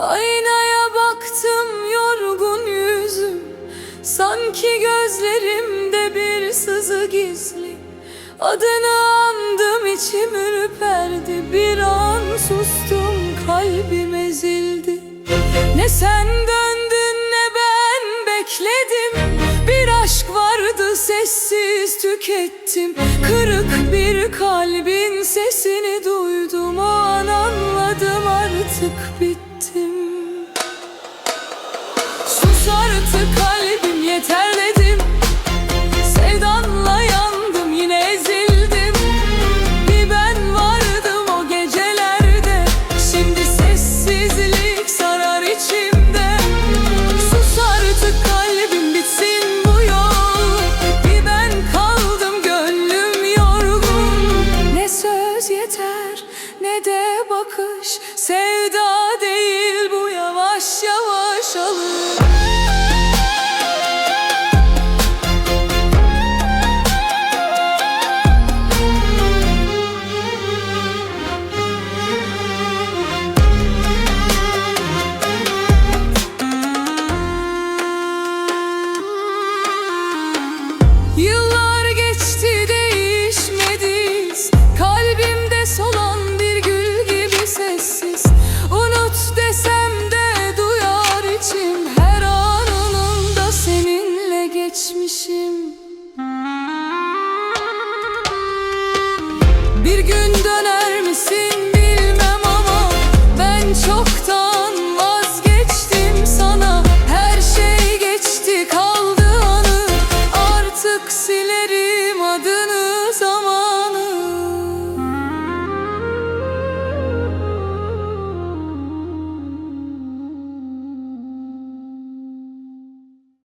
Aynaya baktım yorgun yüzüm. Sanki gözlerimde bir sızı gizli. Adını andım içim ürperdi. Bir an sustum kalbim ezildi. Ne sen döndün ne ben bekledim. Bir aşk vardı sessiz tükettim. Kırık bir kalbin sesini duydum. O an anladım artık bittim Sus artık kalbim yeter dedim. Sevdanla yandım yine ezildim. Bir ben vardım o gecelerde. Şimdi sessizlik sarar içimde. Sus artık kalbim bitsin bu yol. Bir ben kaldım gönlüm yorgun. Ne söz yeter ne de bakış. Sevda Bir gün